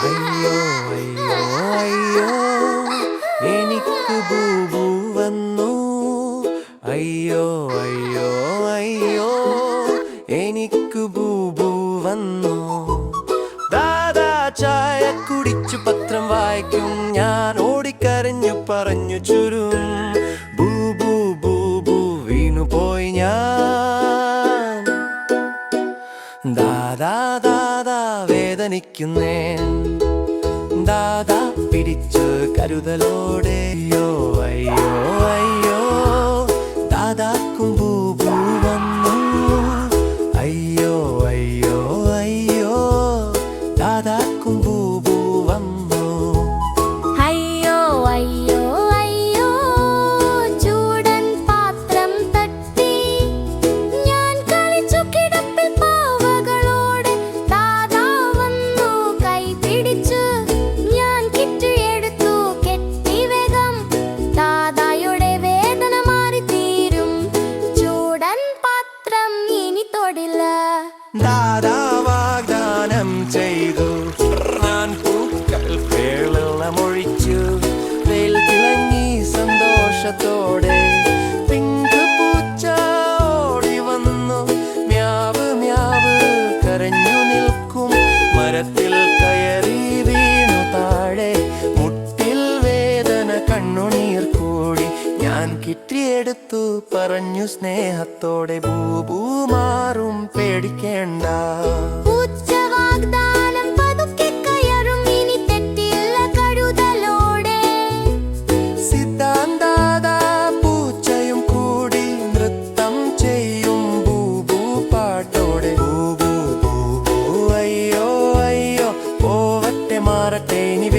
അയ്യോ അയ്യോ അയ്യോ എനിക്ക് ബൂബു വന്നു. അയ്യോ അയ്യോ അയ്യോ എനിക്ക് ബൂബു വന്നു. ദാദാ ചായ കുടിച്ചു പത്രം വായിക്കും. ഞാൻ ഓടിക്കരഞ്ഞു പറഞ്ഞു ചുരും. ദാദാ ദാദാ പിടിച്ചു കരുതലോടെ പാത്രം ഇനി തൊടില്ല. ദാദാ വാഗ്ദാനം ചെയ്തു. ഞാൻ പൂക്കൾ കേളമൊഴിച്ചു വെയിൽ തിളങ്ങി സന്തോഷത്തോടെ പാട്ടോടെ പറഞ്ഞു സ്നേഹത്തോടെ അയ്യോ അയ്യോ പോവട്ടെ മാറട്ടെ ഇനി